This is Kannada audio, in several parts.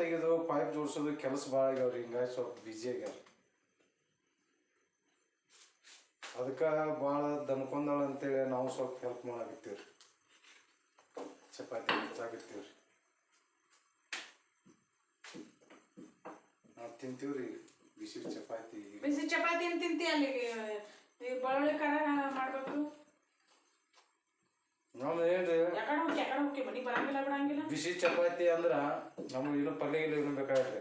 ತೆಗೆದು ಪೈಪ್ ಜೋಡಿಸೋದು ಕೆಲಸ ಭಾಳ ಆಗ್ಯಾವ್ರಿ, ಹಿಂಗಾಗಿ ಸ್ವಲ್ಪ ಬಿಜಿ ಆಗ್ಯಾರ. ಅದಕ್ಕೆ ಭಾಳ ದನ್ಕೊಂಡಾಳ ಅಂತೇಳಿ ನಾವು ಸ್ವಲ್ಪ ಹೆಲ್ಪ್ ಮಾಡಾಕತ್ತೀವ್ರಿ. ಚಪಾತಿ ಹೆಚ್ಚಾಕತ್ತೀವ್ರಿ ನಾವು ತಿಂತೀವ್ರಿ ಬಿಸಿ ಚಪಾತಿ. ಬಿಸಿ ಚಪಾತಿ ಅಂತ ತಿಂತಿ ಅಲ್ಲಿ ಈ ಬೆಳ್ಳುಳ್ಳಿ ಖಾರ ಮಾಡ್ಬೇಕು? ನಾವು ಏನ್ರಿ ಯಾಕಡೆ ಹೋಗಿ ಯಾಕಡೆ ಹೋಗಿ ಬರಂಗಿಲ್ಲ ಬಿಡಂಗಿಲ್ಲ. ಬಿಸಿ ಚಪಾತಿ ಅಂದ್ರ ನಮ್ಗೆ ಏನು ಪಲ್ಯ ಇಲ್ಲ ಏನು ಬೇಕಾಗ್ರಿ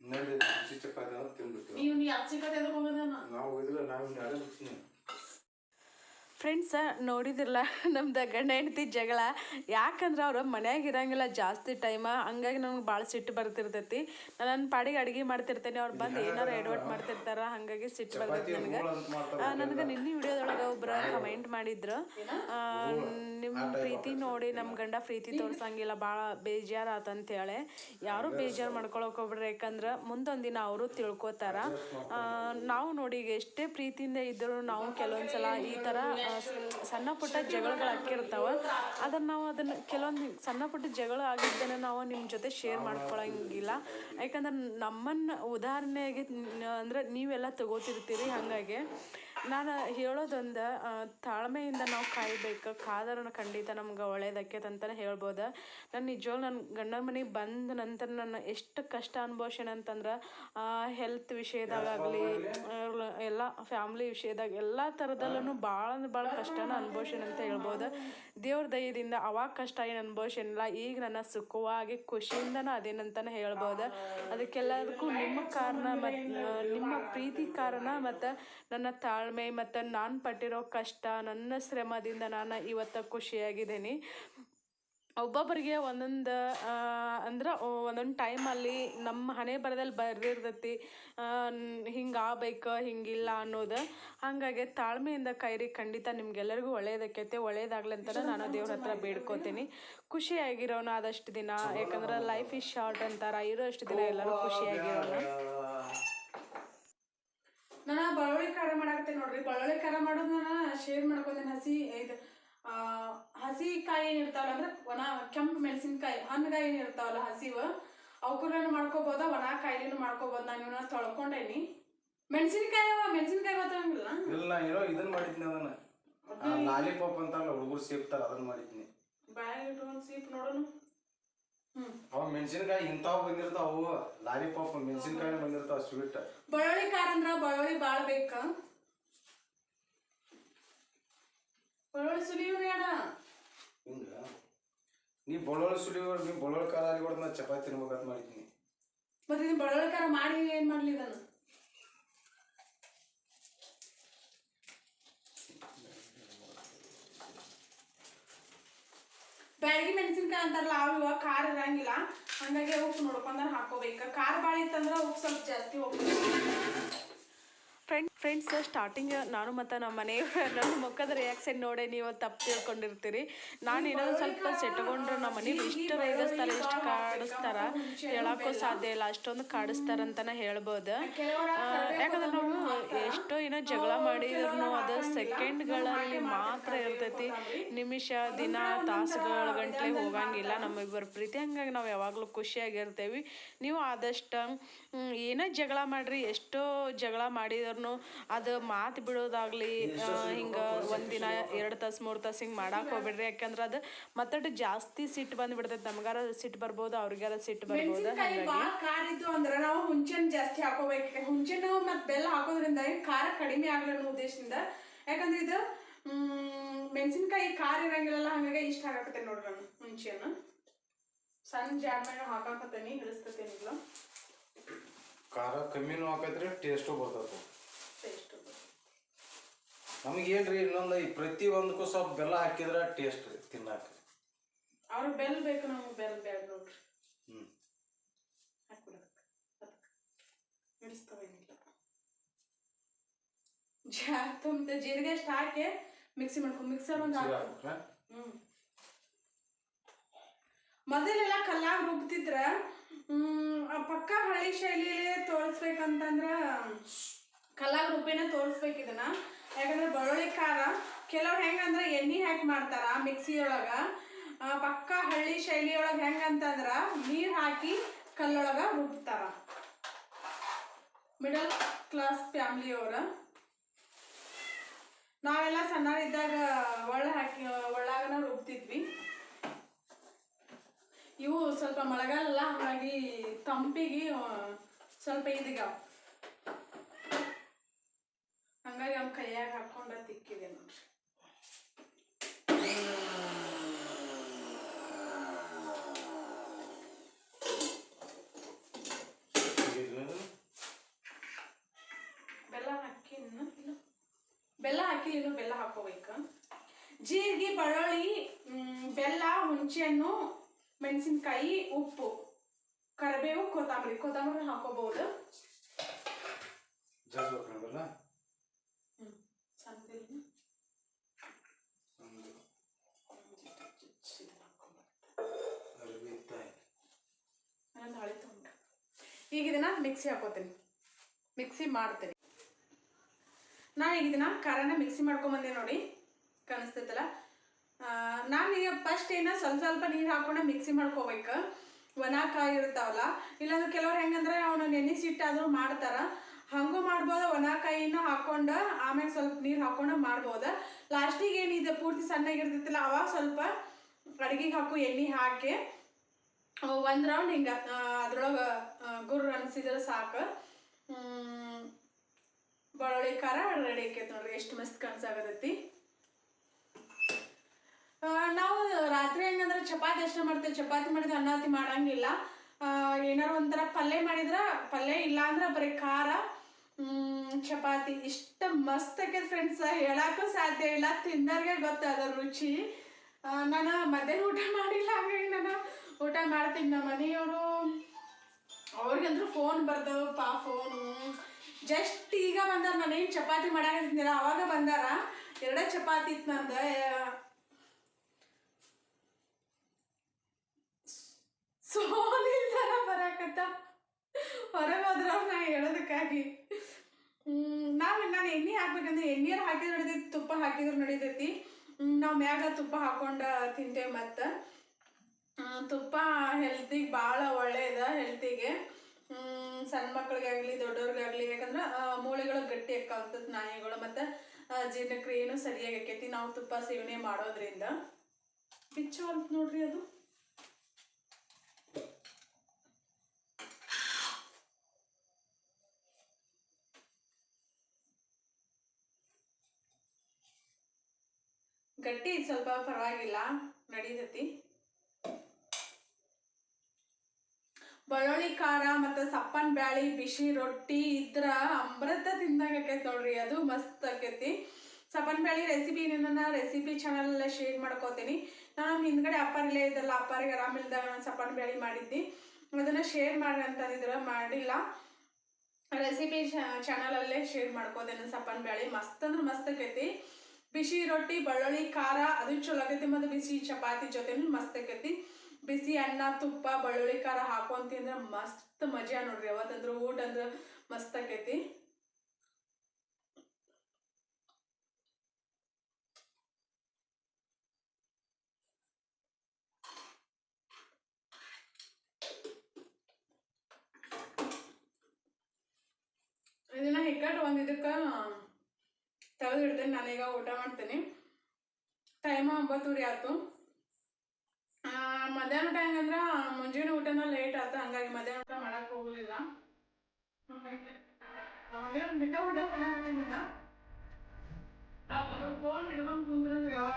ನೋಡಿ ಬಿಸಿ ಚಪಾತಿ ಅಂದ್ರೆ ತಿನ್ಬಿಟ್ಟು. ನೀವು ನೀ ಹಚ್ಚಿಕತೆ ಕತೆ ಹೋಗೋದನ ನಾವು ಇದ್ರ ನಾವು ನಾಳೆ ಬಿಡ್ತೀನಿ ಫ್ರೆಂಡ್ಸ್ ನೋಡಿದಿರಲ್ಲ ನಮ್ದು ಗಂಡ ಹೆಂಡತಿ ಜಗಳ. ಯಾಕಂದ್ರೆ ಅವರು ಮನ್ಯಾಗ ಇರಂಗಿಲ್ಲ ಜಾಸ್ತಿ ಟೈಮ ಹಂಗಾಗಿ ನಮ್ಗೆ ಭಾಳ ಸಿಟ್ಟು ಬರ್ತಿರ್ತೈತಿ. ನಾನು ನನ್ನ ಪಾಡಿಗೆ ಅಡುಗೆ ಮಾಡ್ತಿರ್ತೇನೆ ಅವ್ರು ಬಂದು ಏನಾರು ಎಡ್ವರ್ಟ್ ಮಾಡ್ತಿರ್ತಾರ ಹಾಗಾಗಿ ಸಿಟ್ಟು ಬರ್ತೈತಿ ನನಗೆ. ನನಗೆ ನಿನ್ನೆ ವಿಡಿಯೋದೊಳಗೆ ಒಬ್ರು ಕಮೆಂಟ್ ಮಾಡಿದ್ರು. ನಿಮ್ಮ ಪ್ರೀತಿ ನೋಡಿ ನಮ್ಮ ಗಂಡ ಪ್ರೀತಿ ತೋರ್ಸಂಗಿಲ್ಲ ಭಾಳ ಬೇಜಾರು ಆತಂತೇಳಿ ಯಾರು ಬೇಜಾರು ಮಾಡ್ಕೊಳಕ್ ಹೋಗ್ಬಿಡ್ರಿ ಯಾಕಂದ್ರೆ ಮುಂದೊಂದು ದಿನ ಅವರು ತಿಳ್ಕೊತಾರ. ನಾವು ನೋಡಿ ಈಗ ಎಷ್ಟೇ ಪ್ರೀತಿಯಿಂದ ಇದ್ದರೂ ನಾವು ಕೆಲವೊಂದ್ಸಲ ಈ ಥರ ಸಣ್ಣ ಪುಟ್ಟ ಜಗಳಗಳು ಆಕ್ಕಿರ್ತಾವ ಅದನ್ನ ನಾವು ಅದನ್ನು ಕೆಲವೊಂದು ಸಣ್ಣ ಪುಟ್ಟ ಜಗಳ ಆಗಿದ್ದನ್ನ ನಾವು ನಿಮ್ಮ ಜೊತೆ ಶೇರ್ ಮಾಡ್ಕೊಳಂಗಿಲ್ಲ. ಯಾಕಂದ್ರೆ ನಮ್ಮನ್ನು ಉದಾಹರಣೆಗೆ ಅಂದ್ರೆ ನೀವೆಲ್ಲ ತಗೋತಿರ್ತೀರಿ ಹಾಗಾಗಿ. ನಾನು ಹೇಳೋದೊಂದು ತಾಳ್ಮೆಯಿಂದ ನಾವು ಕಾಯಬೇಕು, ಕಾದರನ ಖಂಡಿತ ನಮ್ಗೆ ಒಳ್ಳೇದಕ್ಕೈತೆ ಅಂತಲೇ ಹೇಳ್ಬೋದು. ನಾನು ನಿಜವಾಗ್ಲೂ ನನ್ನ ಗಂಡನ ಮನೆಗೆ ಬಂದ ನಂತರ ನಾನು ಎಷ್ಟು ಕಷ್ಟ ಅನುಭವಿಸೇನೆ ಅಂತಂದ್ರೆ ಹೆಲ್ತ್ ವಿಷಯದಾಗಲಿ ಎಲ್ಲ ಫ್ಯಾಮ್ಲಿ ವಿಷಯದಾಗ ಎಲ್ಲ ಥರದಲ್ಲೂ ಭಾಳ ಅಂದ್ರೆ ಭಾಳ ಕಷ್ಟನ ಅನುಭವಿಸೇನೆ ಅಂತ ಹೇಳ್ಬೋದು. ದೇವ್ರ ದಯದಿಂದ ಅವಾಗ ಕಷ್ಟ ಏನು ಅನುಭವಿಸೇನಿಲ್ಲ ಈಗ ನನ್ನ ಸುಖವಾಗಿ ಖುಷಿಯಿಂದನೂ ಅದೇನಂತಲೇ ಹೇಳ್ಬೋದು. ಅದಕ್ಕೆಲ್ಲದಕ್ಕೂ ನಿಮ್ಮ ಕಾರಣ ಮತ್ತು ನಿಮ್ಮ ಪ್ರೀತಿ ಕಾರಣ ಮತ್ತು ನನ್ನ ತಾಳ್ಮೆ ಮತ್ತು ನಾನು ಪಟ್ಟಿರೋ ಕಷ್ಟ ನನ್ನ ಶ್ರಮದಿಂದ ನಾನು ಇವತ್ತು ಖುಷಿಯಾಗಿದ್ದೀನಿ. ಒಬ್ಬೊಬ್ಬರಿಗೆ ಒಂದೊಂದು ಅಂದ್ರೆ ಒಂದೊಂದು ಟೈಮಲ್ಲಿ ನಮ್ಮ ಹಣೆ ಬರದಲ್ಲಿ ಬರ್ದಿರ್ತೈತಿ. ಹಿಂಗೆ ಆಗ್ಬೇಕು ಹಿಂಗಿಲ್ಲ ಅನ್ನೋದು. ಹಾಗಾಗಿ ತಾಳ್ಮೆಯಿಂದ ಕೈರಿ ಖಂಡಿತ ನಿಮ್ಗೆಲ್ಲರಿಗೂ ಒಳ್ಳೇದಕ್ಕೈತೆ ಅಂತ ನಾನು ದೇವ್ರ ಹತ್ರ ಬೇಡ್ಕೋತೀನಿ. ಖುಷಿಯಾಗಿರೋಣ ಆದಷ್ಟು ದಿನ. ಯಾಕಂದ್ರೆ ಲೈಫ್ ಇಸ್ ಶಾರ್ಟ್ ಅಂತಾರೆ. ಇರೋ ಅಷ್ಟು ದಿನ ಎಲ್ಲರೂ ಖುಷಿಯಾಗಿರೋಣ ನಾನು ಬೆಳ್ಳುಳ್ಳಿ ಖಾರ ಮಾಡಾಕತ್ತೆ ನೋಡ್ರಿ. ಬೆಳ್ಳುಳ್ಳಿ ಖಾರ ಮಾಡೋದು ನಾನು ಶೇರ್ ಮಾಡ್ಕೊಂಡೇನೆ ಹಸಿ ಇದು ಆ, ಹಸಿ ಕಾಯಿ ಏನ್ ಇರ್ತಾವಲ್ಲ ಅಂದ್ರೆ ಒಣ ಕೆಂಪು ಮೆಣಸಿನ್ಕಾಯಿ ಹಣ್ಣುಗಾಯಿ ಏನ್ ಇರ್ತಾವಲ್ಲ ಹಸಿವ ಅವಕ್ಕೂ ಮಾಡ್ಕೋಬೋದ ಒಣ ಕಾಯಿಲಿನೂ ಮಾಡ್ಕೋಬೋದು. ನಾನು ಇವನ್ನ ತೊಳ್ಕೊಂಡೇನಿ. ಮೆಣಸಿನ್ಕಾಯಿ ಅವ ಮೆಣಸಿನ್ಕಾಯಿ ಇಲ್ಲ ನಾ ಏನೋ ಇದನ್ನ ಮಾಡಿದ್ನಿ ಅದನ್ನ. ಲಾಲಿಪಾಪ್ ಅಂತಾರಲ್ಲ ಹುಡುಗರು ಸೇಪ್ತಾರ ಅದನ್ನ ಮಾಡಿದ್ನಿ. ಬ್ಯಾಗ್ ಇಟ್ಕೊಂಡು ಸೀಪ್ ನೋಡೋಣ ಅವ ಮೆಣಸಿನಕಾಯಿ ಇಂತಾವ್ ಬಂದಿರ್ತಾವ ಲಾಲಿಪಾಪ್ ಮೆಣಸಿನಕಾಯಿ ಬಂದಿರ್ತಾವ ಸ್ವೀಟ್ ಬೆಳ್ಳುಳ್ಳಿ ಖಾರ ಅಂದ್ರ ಬೆಳ್ಳುಳ್ಳಿ ಬಾಳ ಬೇಕ. ಬೆಳ್ಳುಳ್ಳಿ ಸುಲಿಯೋಣ ಯಾಡ? ಹಿಂಗ ನೀ ಬೊಳೊಳ ಸುಲಿಯೋರ್ ನೀ ಬೊಳೊಳ ಖಾರ ಅಲ್ಲಿ ಚಪಾತಿ ತಿನ್ಬೇಕಂತ ಮಾಡಿದ್ದೀನಿ ಮತ್ತೆ ನೀ ಬೆಳ್ಳುಳ್ಳಿ ಖಾರ ಮಾಡಿ ಏನ್ ಮಾಡ್ಲಿ ಇದನ್ನ? ಬ್ಯಾಡಗಿ ಮೆಣಸಿನ್ಕಾಯಿ ಅಂತಾರಲ್ಲ, ಅವು ಇವಾಗ ಖಾರ ಇರಂಗಿಲ್ಲ. ಹಂಗಾಗಿ ಉಪ್ಪು ನೋಡ್ಕೊಂಡ್ ಹಾಕೋಬೇಕು. ಖಾರ ಭಾಳ ಇತ್ತಂದ್ರ ಉಪ್ಪು ಸ್ವಲ್ಪ ಜಾಸ್ತಿ ಹೋಗ್ಬೇಕು. ಫ್ರೆಂಡ್ ಫ್ರೆಂಡ್ಸ್ ಸ್ಟಾರ್ಟಿಂಗ್ ನಾನು ಮತ್ತು ನಮ್ಮ ಮನೆ ನನ್ನ ಮುಖದ ರಿಯಾಕ್ಷನ್ ನೋಡೇ ನೀವು ತಪ್ಪು ತಿಳ್ಕೊಂಡಿರ್ತೀರಿ. ನಾನು ಇನ್ನೊಂದು ಸ್ವಲ್ಪ ಸೆಟ್ಕೊಂಡ್ರೆ ನಮ್ಮ ಮನೇಲಿ ಇಷ್ಟು ರೇಗಿಸ್ತಾರೆ, ಇಷ್ಟು ಕಾಡಿಸ್ತಾರ, ಹೇಳಕ್ಕೂ ಸಾಧ್ಯ ಇಲ್ಲ, ಅಷ್ಟೊಂದು ಕಾಡಿಸ್ತಾರ ಅಂತಾನೆ ಹೇಳ್ಬೋದು ಯಾಕಂದ್ರೆ ನಾವು ಎಷ್ಟೋ ಏನೋ ಜಗಳ ಮಾಡಿದ್ರು ಅದು ಸೆಕೆಂಡ್ಗಳಲ್ಲಿ ಮಾತ್ರ ಇರ್ತೈತಿ. ನಿಮಿಷ, ದಿನ, ತಾಸುಗಳ ಗಂಟೆ ಹೋಗಂಗಿಲ್ಲ ನಮ್ಮಿಬ್ಬರ ಪ್ರೀತಿ. ಹಂಗಾಗಿ ನಾವು ಯಾವಾಗಲೂ ಖುಷಿಯಾಗಿರ್ತೇವೆ. ನೀವು ಆದಷ್ಟು ಏನೇ ಜಗಳ ಮಾಡಿರಿ, ಎಷ್ಟೋ ಜಗಳ ಮಾಡಿದ್ರು ಅದು ಮಾತು ಬಿಡೋದಾಗ್ಲಿ ಹಿಂಗೆ ಒಂದಿನ ಎರಡು ತಾಸು ಮೂರು ತಾಸು ಹಿಂಗೆ ಮಾಡಕ್ಕೆ ಹೋಗ್ಬಿಡ್ರಿ. ಯಾಕಂದ್ರೆ ಅದು ಮತ್ತಷ್ಟು ಜಾಸ್ತಿ ಸಿಟ್ಟು ಬಂದ್ಬಿಡ್ತೈತೆ. ನಮ್ಗಾರ ಸಿಟ್ಟು ಬರ್ಬೋದು ಅವ್ರಿಗಾರ ಸಿಟ್ಟು ಬರ್ಬೋದು. ಮೆಣಸಿನ್ಕಾಯಿ ಹಾಗಾಗಿ ಬಾಳ ಖಾರ ಇದ್ದು ಅಂದ್ರ ನಾವು ಹುಂಚೆನ್ ಜಾಸ್ತಿ ಹಾಕೋಬೇಕು. ಹುಂಚೆನು ಮತ್ ಬೆಲ್ಲ ಹಾಕೋದ್ರಿಂದ ಖಾರ ಕಡಿಮೆ ಆಗಲ್ಲ ಅನ್ನೋ ಉದ್ದೇಶದಿಂದ. ಯಾಕಂದ್ರೆ ಇದು ಮೆಣಸಿನ್ಕಾಯಿ ಖಾರ ಇರಂಗಿಲ್ಲ ಹಂಗಾಗಿ ಇಷ್ಟ ಹಾಕತ್ತೆ ನೋಡ್ರಿ ನಾನು ಹುಂಚೆನ ಸಣ್ಣ ಜಾರ್ ಮೇಲೆ ಹಾಕಾಕತ್ತೇನಿ ಹಿಡಿಸ್ತೇನೆ ಖಾರ ಕಮ್ಮಿನೂ ಹಾಕೈತ್ರಿ ಟೇಸ್ಟು ಬರ್ತೈತೆ. ಟೇಸ್ಟ್ ನಮಗೆ ಏನ್ರಿ ಇನ್ನೊಂದು ಈ ಪ್ರತಿ ಒಂದಕ್ಕೂ ಸ್ವಲ್ಪ ಬೆಲ್ಲ ಹಾಕಿದ್ರೆ ಟೇಸ್ಟ್ ರೀ ತಿನ್ನಾಕ ಅವ್ರ ಬೆಲ್ ಬೇಕು ನಮ್ಗೆ ಬೆಲ್ಲ ಬೇಡ ನೋಡ್ರಿ. ಹಾಕ್ಬಿಡೋದಕ್ಕೆ. ಅದಕ್ಕೆ. ಜಾ ತುಂಬ ಜೀರಿಗೆ ಅಷ್ಟು ಹಾಕಿ ಮಿಕ್ಸಿ ಮಾಡ್ಕೊ ಮಿಕ್ಸರ್ ಒಂದು ಹಾಕು. ಹ್ಮ್. ಮೊದಲೆಲ್ಲ ಕಲ್ಲಾಗ ರುಬ್ತಿದ್ರ ಪಕ್ಕ ಹಳ್ಳಿ ಶೈಲಿಯಲ್ಲಿ ತೋರಿಸ್ಬೇಕಂತಂದ್ರ ಕಲ್ಲಾಗ ರುಬ್ಬಿನ ತೋರಿಸ್ಬೇಕು ಇದನ್ನ. ಯಾಕಂದ್ರೆ ಬೆಳ್ಳುಳ್ಳಿ ಖಾರ, ಕೆಲವ್ರು ಹೆಂಗಂದ್ರೆ ಎಣ್ಣೆ ಹಾಕಿ ಮಾಡ್ತಾರ ಮಿಕ್ಸಿಯೊಳಗ. ಪಕ್ಕ ಹಳ್ಳಿ ಶೈಲಿಯೊಳಗ ಹೆಂಗಂತಂದ್ರ ನೀರ್ ಹಾಕಿ ಕಲ್ಲೊಳಗ ರುಬ್ತಾರ. ಮಿಡಲ್ ಕ್ಲಾಸ್ ಫ್ಯಾಮ್ಲಿಯವ್ರ ನಾವೆಲ್ಲ ಸಣ್ಣರಿದ್ದಾಗ ಒಳ್ಳೆ ಹಾಕಿ, ಒಳ್ಳಾಗನ ರುಬ್ತಿದ್ವಿ. ಇವು ಸ್ವಲ್ಪ ಮಳೆಗಾಲ ಹಾಗಾಗಿ ತಂಪಿಗೆ ಸ್ವಲ್ಪ ಇದೀಗಾವ. ಹಂಗಾಗಿ ಅವ್ನ ಕೈಯಾಗ ಹಾಕೊಂಡ ತಿಕ್ಕಿದೆ ನೋಡ್ರಿ. ಬೆಲ್ಲ ಹಾಕಿ ಬೆಲ್ಲ ಹಾಕಿ ಇನ್ನು ಬೆಲ್ಲ ಹಾಕೋಬೇಕು. ಜೀರಿಗೆ ಬೆಳ್ಳುಳ್ಳಿ ಬೆಲ್ಲ, ಹುಣಸೆಹಣ್ಣು, ಮೆಣಸಿನ್ಕಾಯಿ, ಉಪ್ಪು, ಕರಿಬೇವು, ಕೊತ್ತಂಬರಿ. ಕೊತ್ತಂಬರಿ ಹಾಕೋಬಹುದು ಜಜ್ಬೇಕು ನಾವೆಲ್ಲ? ಸಣ್ಣದಿಲ್ಲ ಒಂದು ಅರ್ವಿ ಇತ್ತಾಯ್. ನಾನು ಹಳೆ ತಗೊಂಡೆ ಈಗ ಇದನ್ನ ಮಿಕ್ಸಿ ಹಾಕೋತೀನಿ. ಮಿಕ್ಸಿ ಮಾಡ್ತೀನಿ. ನಾನು ಈಗ ಇದನ್ನ ಖಾರನ ಮಿಕ್ಸಿ ಮಾಡ್ಕೊಂಬಂದೆ ನೋಡಿ. ಕಾಣಿಸ್ತೈತಲ್ಲ ನಾನು ಈಗ ಫಸ್ಟ್ ಏನ ಸ್ವಲ್ಪ ಸ್ವಲ್ಪ ನೀರು ಹಾಕೊಂಡು ಮಿಕ್ಸಿ ಮಾಡ್ಕೋಬೇಕು. ಒಣ ಕಾಯಿ ಇರ್ತಾವಲ್ಲ, ಇಲ್ಲಾಂದ್ರೆ ಕೆಲವ್ರು ಹೆಂಗಂದ್ರೆ ಅವನು ನೆನೆಸಿಟ್ಟಾದ್ರೂ ಮಾಡ್ತಾರ. ಹಂಗೂ ಮಾಡ್ಬೋದು, ಒಣ ಕಾಯಿನೂ ಹಾಕೊಂಡು ಆಮೇಲೆ ಸ್ವಲ್ಪ ನೀರು ಹಾಕೊಂಡು ಮಾಡ್ಬೋದು. ಲಾಸ್ಟಿಗೆ ಏನಿದೆ ಪೂರ್ತಿ ಸಣ್ಣಗಿರ್ತೈತಿಲ್ಲ ಅವಾಗ ಸ್ವಲ್ಪ ಅಡುಗೆಗೆ ಹಾಕು, ಎಣ್ಣೆ ಹಾಕಿ. ಒಂದು ರೌಂಡ್ ಹಿಂಗೆ ಅದ್ರೊಳಗೆ ಗುರ್ರ ಅನ್ಸಿದ್ರೆ ಸಾಕು. ಬೆಳ್ಳುಳ್ಳಿ ಖಾರ ರೆಡಿ ಆಕೈತೆ ನೋಡ್ರಿ, ಎಷ್ಟು ಮಸ್ತ್ ಕಾಣಿಸಾಗತೈತಿ ನಾವು ರಾತ್ರಿ ಹೆಂಗಂದ್ರೆ ಚಪಾತಿ ಅಷ್ಟೇ ಮಾಡ್ತೇವೆ, ಚಪಾತಿ ಮಾಡಿದ್ರೆ ಅನ್ನಾತಿ ಮಾಡಂಗಿಲ್ಲ. ಏನಾರ ಒಂಥರ ಪಲ್ಯ ಮಾಡಿದ್ರೆ ಪಲ್ಯ ಇಲ್ಲ ಅಂದ್ರೆ ಬರೀ ಖಾರ ಚಪಾತಿ. ಇಷ್ಟ ಮಸ್ತ್ ಆಕೈತೆ ಫ್ರೆಂಡ್ಸ್ ಹೇಳಕ್ಕೂ ಸಾಧ್ಯ ಇಲ್ಲ ತಿಂದವ್ರಿಗೆ ಅದರ ರುಚಿ. ನಾನು ಮಧ್ಯಾಹ್ನ ಊಟ ಮಾಡಿಲ್ಲ, ಹಾಗಾಗಿ ನಾನು ಊಟ ಮಾಡ್ತೀನಿ. ನಮ್ಮ ಮನೆಯವರು ಅವ್ರಿಗಂದ್ರೂ ಫೋನ್ ಬರ್ದವಪ್ಪ ಫೋನು ಜಸ್ಟ್ ಈಗ ಬಂದಾರ ಏನು ಚಪಾತಿ ಮಾಡಾಕತ್ತಿದ್ದೀರ ಅವಾಗ ಬಂದಾರ. ಎರಡೇ ಚಪಾತಿ ಇತ್ತು ನಂದು. ಸೋಲಿಲ್ದಾರ ಬರಾಕತ್ತ. ಹೊರಗೆ ಹೋದ್ರ ನಾ ಹೇಳೋದಕ್ಕಾಗಿ. ನಾವು ನಾನು ಎಣ್ಣೆ ಹಾಕ್ಬೇಕಂದ್ರೆ ಎಣ್ಣೆಯಾರ ಹಾಕಿದ್ರೆ ನಡೀತೈತಿ ತುಪ್ಪ ಹಾಕಿದ್ರೆ ನಡಿತೈತಿ. ನಾವು ಮ್ಯಾಗ ತುಪ್ಪ ಹಾಕೊಂಡು ತಿಂತೇವೆ ಮತ್ತು. ತುಪ್ಪ ಹೆಲ್ತಿಗೆ ಭಾಳ ಒಳ್ಳೇದ. ಹೆಲ್ತಿಗೆ ಸಣ್ಣ ಮಕ್ಳಿಗಾಗಲಿ ದೊಡ್ಡವ್ರಿಗಾಗಲಿ ಯಾಕಂದ್ರೆ ಆ, ಮೂಳೆಗಳು ಗಟ್ಟಿ ಆಕಾಗ್ತದೆ ನಾಯಿಗಳು ಮತ್ತು ಜೀರ್ಣಕ್ರಿಯೆನೂ ಸರಿಯಾಗಿ ಆಕೈತಿ. ನಾವು ತುಪ್ಪ ಸೇವನೆ ಮಾಡೋದ್ರಿಂದ. ಬಿಚ್ಚು ಅಂತ ನೋಡ್ರಿ ಅದು. ಗಟ್ಟಿ ಸ್ವಲ್ಪ ಪರವಾಗಿಲ್ಲ ನಡೀತೈತಿ. ಬೆಳ್ಳುಳ್ಳಿ ಖಾರ ಮತ್ತು ಸಪ್ಪನ್ ಬ್ಯಾಳಿ, ಬಿಸಿ ರೊಟ್ಟಿ ಇದ್ರ ಅಮೃತ ತಿಂದಾಗ ಆಕೈತೆ ನೋಡ್ರಿ, ಅದು ಮಸ್ತ್ ಆಕೈತಿ ಸಪ್ಪನ್ ಬ್ಯಾಳಿ ರೆಸಿಪಿ ನನ್ನ ರೆಸಿಪಿ ಚಾನಲಲ್ಲೇ ಶೇರ್ ಮಾಡ್ಕೋತೀನಿ. ನಾನು ಹಿಂದ್ಗಡೆ ಅಪ್ಪಾರ ಇಲ್ಲೇ ಇದ್ದಲ್ಲ ಅಪ್ಪಾರಿಗೆ ಆರಾಮಿಲ್ದಾಗ ನಾನು ಸಪ್ಪನ್ ಬ್ಯಾಳಿ ಮಾಡಿದ್ದೆ ಅದನ್ನ ಶೇರ್ ಮಾಡಿ ಅಂತಂದಿದ್ರ ಮಾಡಿಲ್ಲ. ರೆಸಿಪಿ ಚಾನಲಲ್ಲೇ ಶೇರ್ ಮಾಡ್ಕೋತೇನೆ ಸಪ್ಪನ್ ಬ್ಯಾಳಿ. ಮಸ್ತ್ ಅಂದ್ರೆ ಮಸ್ತ್ ಆಕೈತಿ ಬಿಸಿ ರೊಟ್ಟಿ ಬೆಳ್ಳುಳ್ಳಿ ಖಾರ, ಅದು ಚಲೋ ಆಗೈತಿ. ಮತ್ತು ಬಿಸಿ ಚಪಾತಿ ಜೊತೆನೂ ಮಸ್ತ್ ಆಕೈತಿ ಬಿಸಿ ಅನ್ನ, ತುಪ್ಪ, ಬೆಳ್ಳುಳ್ಳಿ ಖಾರ ಹಾಕೊಂಡ್ ತಿಂದ್ರೆ ಮಸ್ತ್ ಮಜಾ ನೋಡ್ರಿ. ಅವತ್ತಂದ್ರ ಊಟ ಅಂದ್ರೆ ಮಸ್ತ್ ಆಕೈತಿ. ಇದನ್ನ ಹಿಕ್ಕಟ್ ಒಂದ್ ಇದಕ್ಕ ತೆಗೆದಿಡ್ತೇನೆ. ನಾನೀಗ ಊಟ ಮಾಡ್ತೇನೆ. ಟೈಮ್ ಒಂಬತ್ತೂರಿ ಆಯ್ತು. ಮಧ್ಯಾಹ್ನ ಟೈಮ್ ಅಂದ್ರ ಮುಂಜಾನೆ ಊಟನ ಲೇಟ್ ಆಯ್ತು ಹಂಗಾಗಿ ಮಧ್ಯಾಹ್ನ ಊಟ ಮಾಡಕ್ ಹೋಗುದಿಲ್ಲ. ಫೋನ್ ಹಿಡ್ಕೊಂಡ್ ಕುಂದ್ರದು ಯಾವಾಗ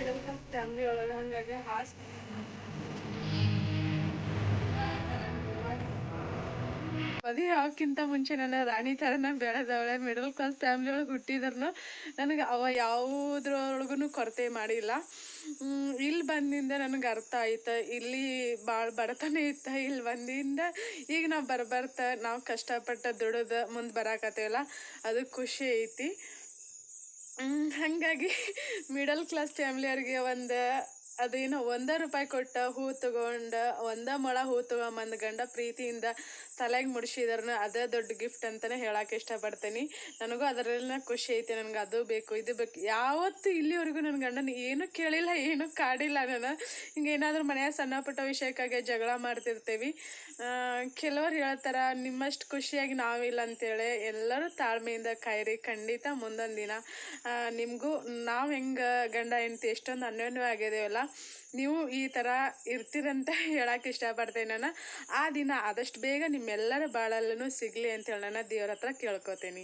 ಬೆಳ್ಳಿ ಫ್ಯಾಮ್ಲಿ ಒಳಗೆ ಹಾಗಾಗಿ ಮದುವೆ ಯಾವಕ್ಕಿಂತ ಮುಂಚೆ ನನ್ನ ರಾಣಿ ಥರನ ಬೆಳೆದವಳೆ ಮಿಡಲ್ ಕ್ಲಾಸ್ ಫ್ಯಾಮ್ಲಿ ಒಳಗೆ ಹುಟ್ಟಿದ್ರು ನನಗೆ ಅವ ಯಾವುದ್ರೊಳಗೂ ಕೊರತೆ ಮಾಡಿಲ್ಲ. ಇಲ್ಲಿ ಬಂದಿಂದ ನನಗೆ ಅರ್ಥ ಆಯ್ತು. ಇಲ್ಲಿ ಭಾಳ ಬಡತನ ಇತ್ತು ಇಲ್ಲಿ ಬಂದಿಂದ ಈಗ ನಾವು ಬರಬರ್ತ, ನಾವು ಕಷ್ಟಪಟ್ಟು ದುಡಿದು ಮುಂದೆ ಬರಾಕತ್ತೇವಲ್ಲ, ಅದು ಖುಷಿ ಐತಿ. ಹಾಗಾಗಿ ಮಿಡಲ್ ಕ್ಲಾಸ್ ಫ್ಯಾಮ್ಲಿಯವ್ರಿಗೆ ಒಂದು ಅದೇನೋ ಒಂದ ರೂಪಾಯಿ ಕೊಟ್ಟ ಹೂ ತಗೊಂಡು, ಒಂದ ಮೊಳ ಹೂ ತಗೊಂಬಂದು ಗಂಡ ಪ್ರೀತಿಯಿಂದ ತಲೆಗೆ ಮುಡಿಸಿದ್ರು ಅದೇ ದೊಡ್ಡ ಗಿಫ್ಟ್ ಅಂತಲೇ ಹೇಳಕ್ಕೆ ಇಷ್ಟಪಡ್ತೀನಿ. ನನಗೂ ಅದರಲ್ಲಿನ ಖುಷಿ ಐತೆ, ನನಗೆ ಅದು ಬೇಕು, ಇದು ಬೇಕು. ಯಾವತ್ತು ಇಲ್ಲಿವರೆಗೂ ನನ್ನ ಗಂಡನ ಏನೂ ಕೇಳಿಲ್ಲ, ಏನೂ ಕಾಡಿಲ್ಲ ನಾನು. ಹಿಂಗೆ ಏನಾದರೂ ಮನೆಯ ಸಣ್ಣ ಪುಟ್ಟ ವಿಷಯಕ್ಕಾಗಿ ಜಗಳ ಮಾಡ್ತಿರ್ತೀವಿ. ಕೆಲವ್ರು ಹೇಳ್ತಾರೆ, ನಿಮ್ಮಷ್ಟು ಖುಷಿಯಾಗಿ ನಾವಿಲ್ಲ ಅಂತೇಳಿ. ಎಲ್ಲರೂ ತಾಳ್ಮೆಯಿಂದ ಕಾಯಿರಿ ಖಂಡಿತ ಮುಂದೊಂದು ದಿನ. ನಿಮಗೂ, ನಾವು ಹೆಂಗೆ ಗಂಡ, ಹೆಂಡ್ತಿ, ಎಷ್ಟೊಂದು ಅನ್ಯೋನ್ಯವಾಗಿದ್ದೇವಲ್ಲ ನೀವು ಈ ಥರ ಇರ್ತೀರಂತ ಹೇಳಕ್ಕೆ ಇಷ್ಟಪಡ್ತೇನೆ ನಾನು. ಆ ದಿನ ಆದಷ್ಟು ಬೇಗ ನಿಮ್ಮೆಲ್ಲರ ಬಾಳಲ್ಲೂ ಸಿಗಲಿ ಅಂತ ನಾನು ದೇವ್ರ ಹತ್ರ ಕೇಳ್ಕೊತೀನಿ.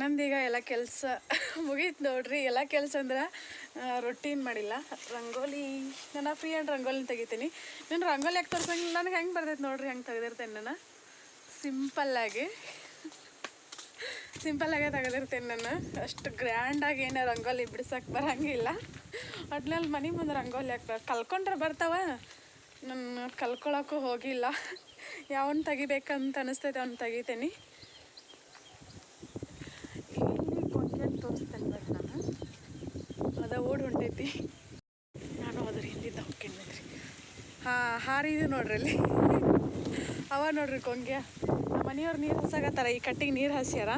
ನಂದೀಗ ಎಲ್ಲ ಕೆಲಸ ಮುಗೀತು ನೋಡ್ರಿ. ಎಲ್ಲ ಕೆಲಸ ಅಂದ್ರೆ ರೊಟ್ಟೀನ್ ಮಾಡಿಲ್ಲ. ರಂಗೋಲಿ, ನಾನು ಫ್ರೀ ಆ್ಯಂಡ್ ರಂಗೋಲಿ ತೆಗಿತೀನಿ. ನಾನು ರಂಗೋಲಿ ಯಾಕೆ ತೋರಿಸಂಗೆ ನನಗೆ ಹೆಂಗೆ ಬರ್ತೈತೆ ನೋಡ್ರಿ, ಹೆಂಗೆ ತೆಗೆದಿರ್ತೇನೆ ನಾನು? ಸಿಂಪಲ್ಲಾಗಿ ಸಿಂಪಲ್ಲಾಗೆ ತೆಗೆದಿರ್ತೇನೆ ನಾನು. ಅಷ್ಟು ಗ್ರ್ಯಾಂಡಾಗಿ ಏನೋ ರಂಗೋಲಿ ಬಿಡ್ಸಕ್ಕೆ ಬರೋಂಗಿಲ್ಲ. ಒಟ್ನಲ್ಲಿ ಮನೆ ಮುಂದೆ ರಂಗೋಲಿ ಹಾಕ್ಬೇಕು ಕಲ್ಕೊಂಡ್ರೆ ಬರ್ತಾವ. ನಾನು ಕಲ್ಕೊಳಕ್ಕೂ ಹೋಗಿಲ್ಲ. ಯಾವನ್ನ ತೆಗಿಬೇಕಂತ ಅನಿಸ್ತೈತೆ ಅವ್ನು ತೆಗಿತೀನಿ ಇಲ್ಲಿ ಕೊಂಡ್ಕೊಂಡು ತೋರಿಸ್ತೇನೆ ಬರ್ರಿ ನಾನು ಅದ ಓಡ್ ಹೊಂಟೈತಿ. ನಾನು ಅದ್ರ ಹಿಂದಿದ್ದ ಹಾ ಹಾಂ ಹಾರಿದು ನೋಡ್ರಿ ಅಲ್ಲಿ. ಅವ ನೋಡ್ರಿ ಕೊಂಗೆ ಮನೆಯವ್ರು ನೀರು ಹಸಾಕತ್ತಾರ, ಈ ಕಟ್ಟಿಗೆ ನೀರು ಹಸ್ಯಾರ.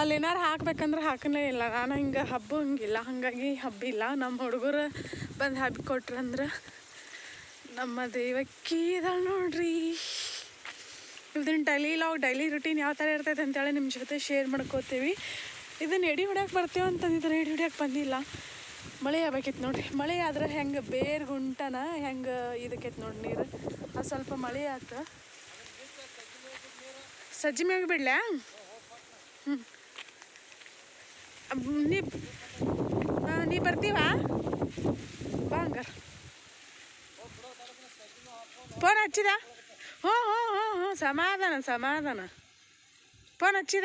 ಅಲ್ಲಿ ಏನಾರು ಹಾಕ್ಬೇಕಂದ್ರೆ ಹಾಕನೇ ಇಲ್ಲ. ನಾನು ಹಿಂಗೆ ಹಬ್ಬ ಹಂಗಿಲ್ಲ. ಹಾಗಾಗಿ ಹಬ್ಬಿಲ್ಲ ನಮ್ಮ ಹುಡುಗರು ಬಂದು ಹಬ್ಬ ಕೊಟ್ರಂದ್ರೆ ನಮ್ಮ ದೇವಕ್ಕಿ ಇದಾಳೆ ನೋಡ್ರಿ. ಇದನ್ನ ಡೈಲಿ ಲಾಗ್ ಡೈಲಿ ರುಟೀನ್ ಯಾವ ಥರ ಇರ್ತೈತೆ ಅಂತೇಳಿ ನಿಮ್ಮ ಜೊತೆ ಶೇರ್ ಮಾಡ್ಕೋತೀವಿ. ಇದನ್ನು ಎಡಿ ಹೊಡ್ಯಕ್ಕೆ ಬರ್ತೀವಿ ಅಂತಂದಿದ್ರೆ ಎಡಿ ಹೊಡ್ಯಕ್ಕೆ ಬಂದಿಲ್ಲ. ಮಳೆ ಆಗ್ಬೇಕಿತ್ತು ನೋಡ್ರಿ. ಮಳೆ ಆದ್ರೆ ಹೆಂಗೆ ಬೇರ್ ಗುಂಟನ ಹೆಂಗೆ ಇದಕ್ಕೈತೆ ನೋಡಿ ನೀರು. ಅದು ಸ್ವಲ್ಪ ಮಳೆ ಆತ. ಸಜ್ಜಿ ಮ್ಯಾಗ ಬಿಡ್ಲ? ಹ್ಞೂ ನೀ ನೀ ಬರ್ತೀವಾ? ಬಾ ಹಂಗಾರ. ಫೋನ್ ಹಚ್ಚಿದ? ಹ್ಞೂ ಹ್ಞೂ ಹ್ಞೂ ಹ್ಞೂ. ಸಮಾಧಾನ ಸಮಾಧಾನ. ಫೋನ್ ಹಚ್ಚಿದ?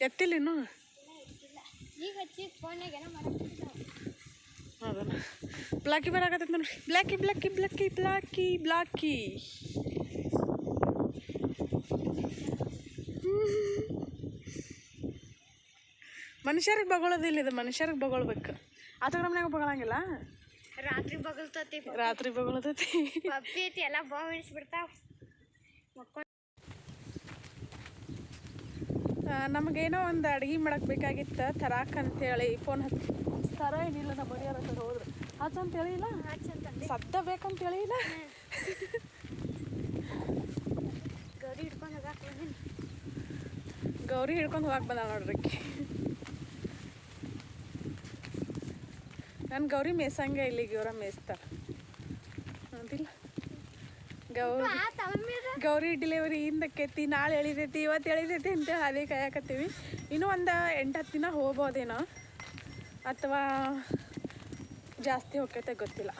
ಎತ್ತಿಲ್ಲ ಇನ್ನೂ? ಈಗ ಹಚ್ಚಿ ಫೋನ್ಯಾಗ ಏನೋ ಬ್ಲಾಕಿ ಬರಾಕತ್ತೈತೆ ನೋಡ್ರಿ ಬ್ಲಾಕಿ ಬ್ಲಾಕಿ ಬ್ಲಾಕಿ ಬ್ಲಾಕಿ ಬ್ಲಾಕಿ ಮನುಷ್ಯರಿಗೆ ಬಗೊಳ್ಳೋದಿಲ್ಲ ಇದು ಮನುಷ್ಯರಿಗೆ ಬಗೊಳ್ಬೇಕು. ಆತ ನಮ್ನಾಗ ಬಗಳಂಗಿಲ್ಲ? ರಾತ್ರಿ ಬಗಲ್ತತಿ ರಾತ್ರಿ ಬಗಳ್ತತಿ. ಪಪ್ಪಿ ಐತಿ ಎಲ್ಲ ಇಳಿಸ್ಬಿಡ್ತಾವ ಮಕ್ಕೊಂಡ್ ಆ, ನಮಗೇನೋ ಒಂದು ಅಡುಗೆ ಮಾಡಕ್ಕೆ ಬೇಕಾಗಿತ್ತು ತರಾಕ್ ಅಂತೇಳಿ ಫೋನ್ ಹಚ್ಚಿ ತರ ಏನಿಲ್ಲ ನಮ್ಮ ಮನೆಯವ್ರ ಹತ್ರ ಹೋದ್ರು. ಹಚ್ಚ ಅಂತ ಹೇಳಿಲ್ಲ? ಸದ್ದ ಬೇಕಂತ ಹೇಳಿಲ್ಲ? ಗೌರಿ ಹಿಡ್ಕೊಂಡು ಹೋಗಾಕ ಬಂದಿನಿ. ಗೌರಿ ಹಿಡ್ಕೊಂಡು ಹೋಗಕ್ಕೆ ಬಂದ ನೋಡ್ರಿ ಆಕಿ. ನಾನು ಗೌರಿ ಮೇಸಂಗೆ ಇಲ್ಲಿ ಗೌರ ಮೇಯ್ಸ್ತಾರ. ಗೌರಿ ಗೌರಿ ಡಿಲಿವರಿ ಹಿಂದಕ್ಕೈತಿ ನಾಳೆ ಎಳಿತೈತಿ ಇವತ್ತು ಎಳಿತೈತಿ ಅಂತ ಅದೇ ಕಾಯಕತ್ತೀವಿ. ಇನ್ನೂ ಒಂದು ಎಂಟು ಹತ್ತು ದಿನ ಹೋಗ್ಬೋದೇನೋ? ಅಥವಾ ಜಾಸ್ತಿ ಹೋಗ್ತೈತೆ ಗೊತ್ತಿಲ್ಲ.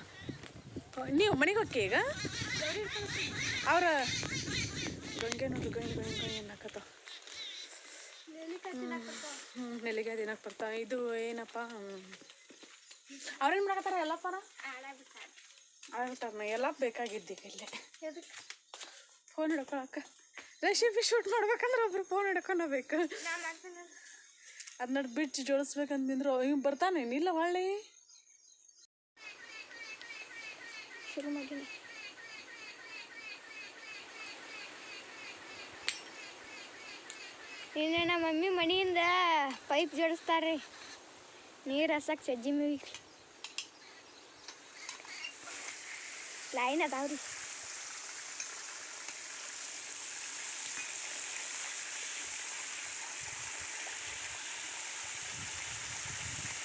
ನೀವು ಮನೆಗೆ ಹೋಗಿ ಈಗ? ಅವ್ರ ಗಂಗೆ ನೋಡು ಗಂಗೆ ಗಂಗೆ ಗಂಗೆ ಅನ್ನಕತ್ತ ಹ್ಞೂ ನೆಲ್ಲಿಗೆ ದಿನಕ್ಕೆ ಬರ್ತಾವೆ. ಇದು ಏನಪ್ಪ? ಅವ್ರೇನು ಮಾಡಕತ್ತಾರ ಎಲ್ಲಪ್ಪನ ಆಗ್ತಾರ ಎಲ್ಲ ಬೇಕಾಗಿದ್ದೀವಿ ಇಲ್ಲೇ. ಫೋನ್ ಹಿಡ್ಕೊಳಕ್ಕ ರೆಸಿಪಿ ಶೂಟ್ ಮಾಡ್ಬೇಕಂದ್ರೆ ಒಬ್ರು ಫೋನ್ ಹಿಡ್ಕೊಂಡು ಬೇಕು. ಅದನ್ನ ಬಿಟ್ಟು ಜೋಡಿಸ್ಬೇಕಂತಂದ್ರು ಇವ್ ಬರ್ತಾನೆ ಇಲ್ಲ ಹೊಳ್ಳಿ ಶುರು ಮಾಡಿ ಇನ್ನು ನಮ್ಮ ಮಮ್ಮಿ ಮನೆಯಿಂದ ಪೈಪ್ ಜೋಡಿಸ್ತಾರ್ರಿ. ನೀರು ಹಸಕ್ಕೆ ಸಜ್ಜಿ ಮೇವಿ ಲೈನ್ ಅದಾವ್ರಿ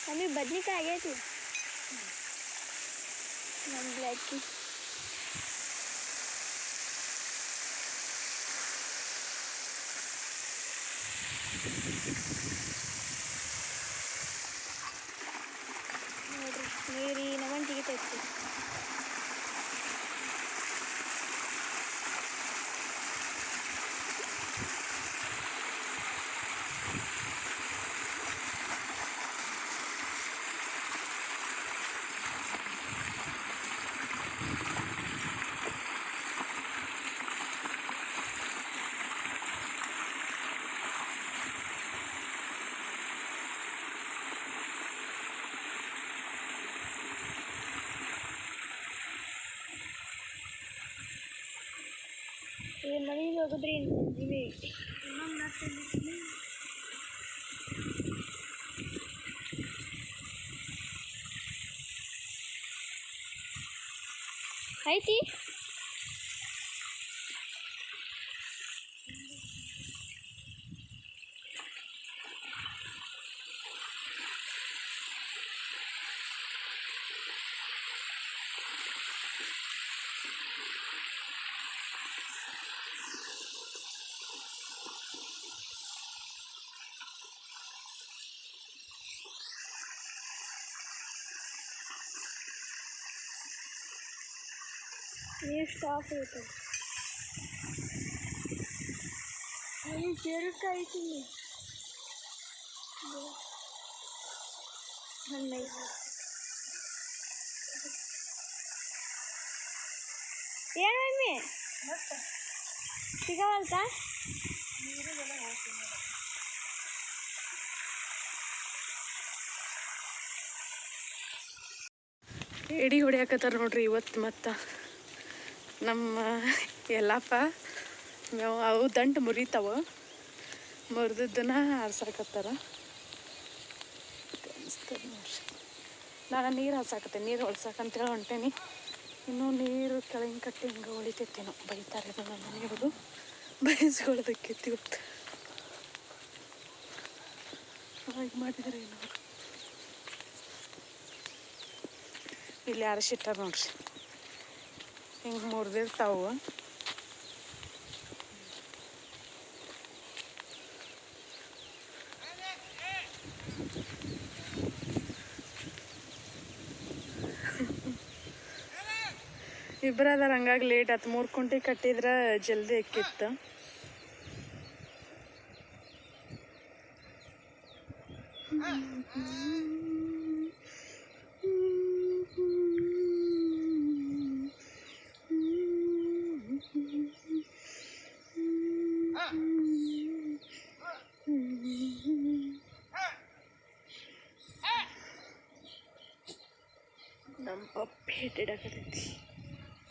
ಮಮ್ಮಿ ಬದ್ನಿಕಾಯಿ ಆಗೈತಿ ನಮ್ಮ ಬ್ಲ್ಯಾಕಿ ನೋಡ್ರಿ ಈ ಮನೆಗೆ ಹೋಗಿದ್ರಿ ಸಂಜೀವಿ ಐತಿ ನೀರು ಅಲ್ಲಿ ಜೇರುಕಾಯಿ ಐತಿ ಇಲ್ಲಿ. ಹಣ್ಣೈತಿ. ಏನು ಮಮ್ಮಿ ಸಿಗವಲ್ತ ಎಡಿ ಹೊಡಿಯಾಕತ್ತಾರ ನೋಡ್ರಿ ಇವತ್ತು ಮತ್ತು ನಮ್ಮ ಎಲ್ಲಪ್ಪ, ಅವು ದಂಟು ಮುರಿತಾವ. ಮುರಿದದ್ದನ್ನ ಹರ್ಸಾಕತ್ತಾರ ನಾನು ನೀರು ಹಾಸಾಕತ್ತೆ ನೀರು ಹೊಳ್ಸಾಕಂತೇಳಿ ಹೊಂಟೇನಿ. ಇನ್ನೂ ನೀರು ಕೆಳಗಿನ ಕಟ್ಟಿ ಹಿಂಗೆ ಉಳಿತೈತೇನೋ, ಬೈತಾರೆ ನನ್ನ ಮನೆಯವರು ಬಯಸ್ಕೊಳ್ಳೋದಕ್ಕೆ ಹಾಗೆ ಮಾಡಿದ್ರೆ ಇಲ್ಲಿ ಅರಶಿಟ್ಟಾರ ನೋಡ್ರಿ. ಹಿಂಗೆ ಮುರಿದಿರ್ತಾವು. ಇಬ್ಬರು ಹಂಗಾಗಿ ಲೇಟ್ ಆಯ್ತು ಮೂರು ಕುಂಟಿ ಕಟ್ಟಿದ್ರೆ ಜಲ್ದಿ ಎಕ್ಕಿತ್ತು ನಮ್ಮ ಪಪ್ಪಿ ಹಿಡಿಡಕತೈತಿ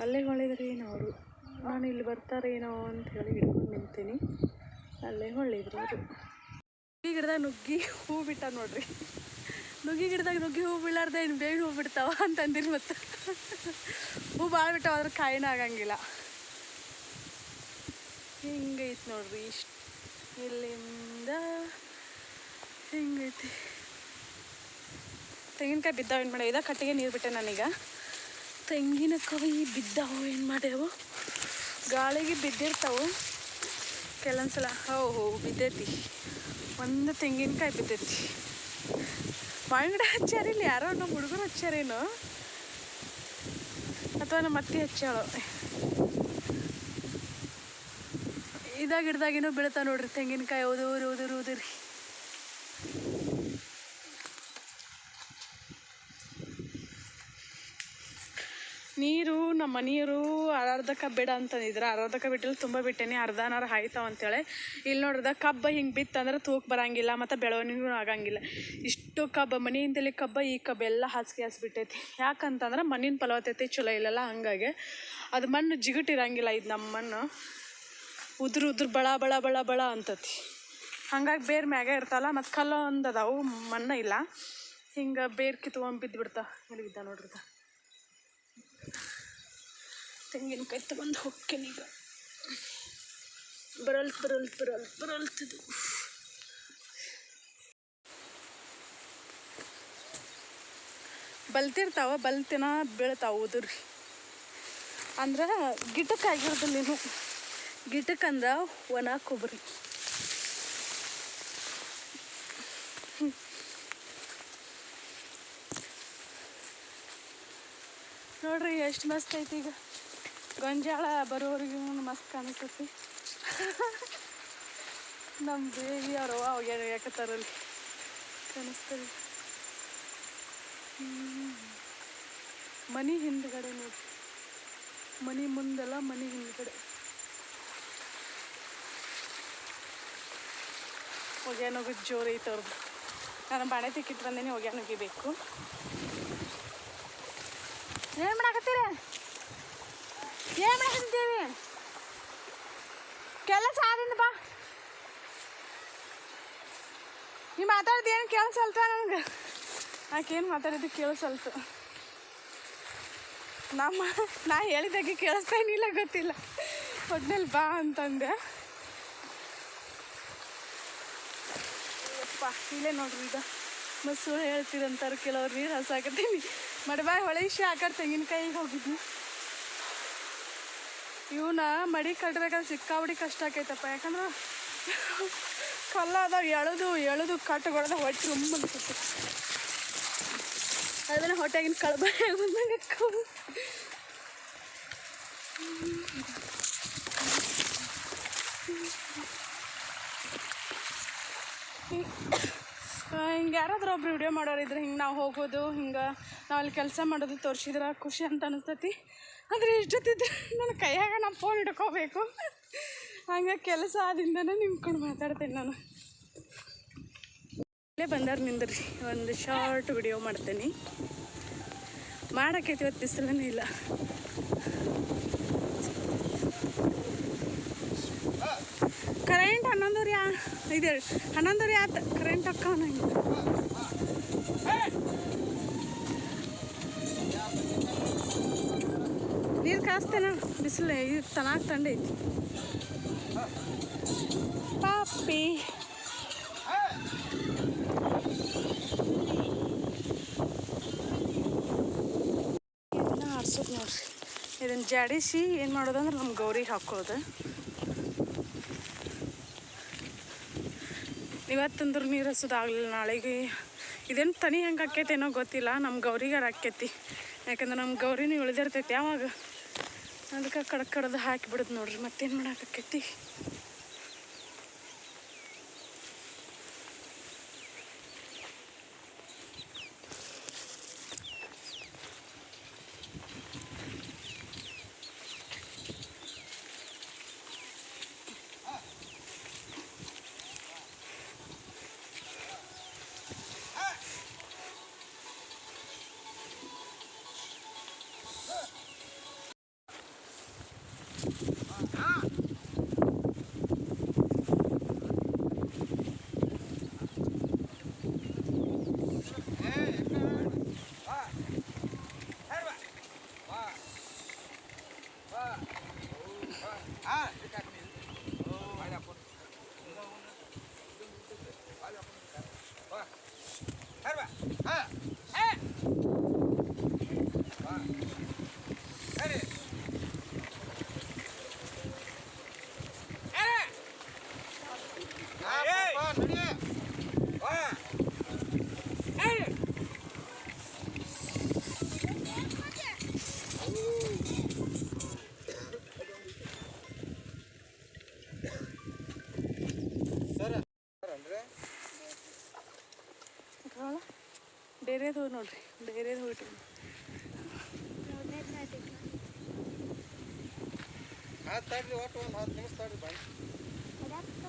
ಅಲ್ಲೇ ಹೊಳಿದ್ರೆ ಏನು ಅವರು ನಾನು ಇಲ್ಲಿ ಬರ್ತಾರೇನೋ ಅಂತ ಹೇಳಿ ಹಿಡ್ಕೊಂಡು ನಿಂತೀನಿ ಅಲ್ಲೇ ಹೊಳಿದ್ರು ಅವರು ನುಗ್ಗಿ ಗಿಡದಾಗ ನುಗ್ಗಿ ಹೂ ಬಿಟ್ಟ ನೋಡ್ರಿ. ನುಗ್ಗಿ ಗಿಡದಾಗ ನುಗ್ಗಿ ಹೂ ಬೀಳಾರ್ದೆ ಇನ್ನು ಬೇಗ ಹೂ ಬಿಡ್ತಾವ ಅಂತ ಅಂದಿರಿ ಮತ್ತೆ. ಹೂ ಭಾಳ ಬಿಟ್ಟಾವ ಅದ್ರ ಕಾಯಿನ ಆಗಂಗಿಲ್ಲ. ಹಿಂಗೈತಿ ನೋಡ್ರಿ ಇಷ್ಟು ಇಲ್ಲಿಂದ ಹಿಂಗೈತಿ? ತೆಂಗಿನಕಾಯಿ ಬಿದ್ದಾವ ಏನು ಮಾಡ್ಯಾವ? ಇದ ಕಟ್ಟಿಗೆ ನೀರು ಬಿಟ್ಟೆ ನಾನೀಗ. ತೆಂಗಿನಕಾಯಿ ಬಿದ್ದಾವು ಏನು ಮಾಡ್ಯಾವು? ಗಾಳಿಗೆ ಬಿದ್ದಿರ್ತಾವು. ಕೆಲವೊಂದ್ಸಲ ಹೋ ಹೋ ಬಿದ್ದೈತಿ. ಒಂದು ತೆಂಗಿನಕಾಯಿ ಬಿದ್ದೈತಿ. ಮಾವಿನ ಗಿಡ ಹಚ್ಚಾರಿಲ್ಲ ಯಾರೋ ನಮ್ಮ ಹುಡುಗರು ಹಚ್ಚಾರೇನು ಅಥವಾ ನಮ್ಮ ಅತ್ತಿ ಹಚ್ಚಾಳು ಇದಾಗ ಬೀಳ್ತಾವೆ ನೋಡ್ರಿ. ತೆಂಗಿನಕಾಯಿ ಓದೂರು ಓದೂರು ಉದುರಿ. ನೀರು, ನಮ್ಮ ಮನೆಯವರು ಅರ್ಧಕ್ಕ ಬೇಡ ಅಂತಂದಿದ್ರು. ಅರ್ಧಕ ಬಿಟ್ಟಿಲ್ಲ ತುಂಬ ಬಿಟ್ಟೇನಿ, ಅರ್ಧನಾರು ಹಾಯ್ತಾವ ಅಂತೇಳಿ. ಇಲ್ಲಿ ನೋಡ್ರದ ಕಬ್ಬ ಹಿಂಗೆ ಬಿತ್ತಂದ್ರೆ ತೂಕ ಬರಂಗಿಲ್ಲ, ಮತ್ತು ಬೆಳವಣಿಗೆ ಆಗಂಗಿಲ್ಲ. ಇಷ್ಟು ಕಬ್ಬ, ಮನೆಯಿಂದಲೇ ಕಬ್ಬ, ಈ ಕಬ್ಬ ಎಲ್ಲ ಹಾಸಿಗೆ ಹಾಸ್ಬಿಟ್ಟೈತಿ ಯಾಕಂತಂದ್ರೆ ಮಣ್ಣಿನ ಫಲವತ್ತತೆ ಚಲೋ ಇಲ್ಲಲ್ಲ, ಹಂಗಾಗಿ ಅದು ಮಣ್ಣು ಜಿಗುಟಿರಂಗಿಲ್ಲ ಇದು ನಮ್ಮ ಮಣ್ಣು. ಉದುರು ಉದುರು ಬಳ ಬಳ ಬಳ ಬಳ ಅಂತತಿ. ಹಂಗಾಗಿ ಬೇರೆ ಮ್ಯಾಗ ಇರ್ತಲ್ಲ, ಮತ್ತು ಕಲ್ಲು ಅದಾವು, ಮಣ್ಣ ಇಲ್ಲ. ಹಿಂಗೆ ಬೇರೆ ಕಿತ್ಕೊಂಡ್ ಬಿದ್ದು ಬಿಡ್ತಾವ. ಇಲ್ಲಿ ಬಿದ್ದ ನೋಡ್ರಿ ತೆಂಗಿನಕಾಯಿ ತಗೊಂಡು ಹೋಗ್ತೀನಿ ಈಗ. ಬರಲ್ತ್ ಬರಲ್ತ್ ಬರಲ್ತ್ ಬರಲ್ತದು ಬಲ್ತಿರ್ತಾವ ಬಲ್ತಿನ ಬೀಳ್ತಾವ ಉದುರಿ. ಅಂದ್ರೆ ಗಿಟಕ್ಕೆ ನೀನು. ಗಿಟಕ್ ಗಿಟಕ್ಕಂದ್ರೆ ಒಣ ಕೊಬ್ಬರಿ. ನೋಡ್ರಿ ಎಷ್ಟು ಮಸ್ತ್ ಐತಿ ಈಗ. ಗೊಂಜಾಳ ಬರೋವರೆಗೂ ಮಸ್ತ್ ಕಾಣಿಸ್ತೈತಿ ನಮ್ಮ ಬೇವಿ ಅವ್ರವ್ವ ಅವ್ಯಾರ ಯಾಕತ್ತಾರಲ್ಲಿ ಕಾಣಿಸ್ತದೆ ಮನಿ ಹಿಂದ್ಗಡೆ ನೋಡಿ. ಮನಿ ಮುಂದೆಲ್ಲ ಮನಿ ಹಿಂದ್ಗಡೆ. ಒಗ್ಯಾನೋಗಿ ಜೋರು ಐತೆ ಅವ್ರದ್ದು ನಾನು ಬಾಣೆ ತಿಕ್ಕಿಟ್ಟು ಬಂದೇನೆ ಒಗ್ಯಾನೋಗಿಬೇಕು ಏನು ಮಾಡಾಕತ್ತೀರ? ಏನು ಮಾಡಾಕತ್ತೀವಿ ಕೆಲಸ ಆದಿಂದ ಬಾ. ನೀ ಮಾತಾಡಿದ ಏನು ಕೇಳಿಸಲ್ತ ನನಗೆ? ಆಕೇನು ಮಾತಾಡಿದ್ದು ಕೇಳಿಸಲ್ತು ನಮ್ಮ ನಾ ಹೇಳಿದಾಗೆ ಕೇಳಿಸ್ತಾ ಏನಿಲ್ಲ ಗೊತ್ತಿಲ್ಲ. ಒಟ್ನಲ್ಲಿ ಬಾ ಅಂತಂದೆ. ಯಪ್ಪ, ಇಲ್ಲೇ ನೋಡ್ರಿ ಈಗ. ಮಸೂರು ಹೇಳ್ತೀರಂತಾರೆ ಕೆಲವ್ರು ನೀರು ಹಸಾಕತ್ತೀನಿ. ಮಡಬಾಯ್ ಹೊಳೆ ಆ ಹಾಕರ್ ತೆಂಗಿನಕಾಯಿಗೆ ಹೋಗಿದ್ವಿ ಇವನ್ನ ಮಡಿ ಕಟ್ಟಬೇಕಾದ್ರೆ ಸಿಕ್ಕಾಬಿಡಿ ಕಷ್ಟ ಆಕೈತಪ್ಪ. ಯಾಕಂದ್ರೆ ಕಲ್ಲ ಎಳೆದು ಎಳೆದು ಕಟ್ಟುಗೊಳ್ದ ಹೊಟ್ಟೆ ತುಂಬ ಅನ್ಸುತ್ತೆ ಅದನ್ನ ಹೊಟ್ಟೆಗಿನ ಕಳಬ ಬಂದಾಗ ಹಿಂಗೆ ಯಾರಾದರೂ ಒಬ್ರು ವಿಡಿಯೋ ಮಾಡೋರು ಇದ್ರೆ ಹಿಂಗೆ ನಾವು ಹೋಗೋದು, ಹಿಂಗೆ ನಾವು ಅಲ್ಲಿ ಕೆಲಸ ಮಾಡೋದು ತೋರಿಸಿದ್ರೆ ಖುಷಿ ಅಂತ ಅನಿಸ್ತತಿ. ಆದರೆ ಇಷ್ಟೊತ್ತಿದ್ರೆ ನನ್ನ ಕೈಯಾಗ ನಾ ಫೋನ್ ಇಟ್ಕೋಬೇಕು ಹಂಗೆ ಕೆಲಸ ಆದಿಂದನೇ ನಿಮ್ಕೊಂಡು ಮಾತಾಡ್ತೇನೆ ನಾನು. ಇಲ್ಲೇ ಬಂದಾರ ನಿಂದ್ರಿ, ಒಂದು ಶಾರ್ಟ್ ವಿಡಿಯೋ ಮಾಡ್ತೇನೆ. ಮಾಡೋಕ್ಕೈತಿ ಇವತ್ತು ಬಿಸಿಲನೇ ಇಲ್ಲ. ಕರೆಂಟ್ ಹನ್ನೊಂದೂರಿ ಯಾ ಇದು ಹನ್ನೊಂದೂರಿ ಆತ ಕರೆಂಟ್ ಅಕ್ಕ ನೀರು ಕಾಸ್ತೇನ? ಬಿಸಿಲೆ ಇದು ತನಾಕ್ ತಂಡ ಐತಿ. ಪಾಪಿ. ಇದನ್ನ ಆಡ್ಸೋದು ನೋಡ್ರಿ. ಇದನ್ನ ಜಾಡಿಸಿ ಏನು ಮಾಡೋದಂದ್ರೆ ನಮ್ಮ ಗೌರಿಗೆ ಹಾಕೋದು. ಇವತ್ತಂದ್ರೆ ನೀರು ಹಸೋದಾಗಲಿಲ್ಲ ನಾಳೆಗೆ. ಇದೇನು ತನಿ ಹೆಂಗೆ ಆಕೈತೇನೋ ಗೊತ್ತಿಲ್ಲ ನಮ್ಮ ಗೌರಿಗಾರ ಆಕೈತಿ ಯಾಕಂದ್ರೆ ನಮ್ಮ ಗೌರಿನೂ ಇಳಿದಿರ್ತೈತಿ ಯಾವಾಗ. ಅದಕ್ಕೆ ಕಡಕ್ ಕಡ್ದು ಹಾಕಿಬಿಡುದು ನೋಡ್ರಿ ಮತ್ತೇನು ಮಾಡಾಕೈತಿ ಡೈರೇದು ನೋಡ್ರಿ ಡೈರೇದು ಹೋಗ್ರಿ ಆಯ್ತು ತಡ್ರಿ ಒಟ್ಟು ಒಂದು ಹತ್ತು ನಿಮಿಷ ತಡ್ರಿ ಬಾಯ್ ಕೊಡಪ್ಪ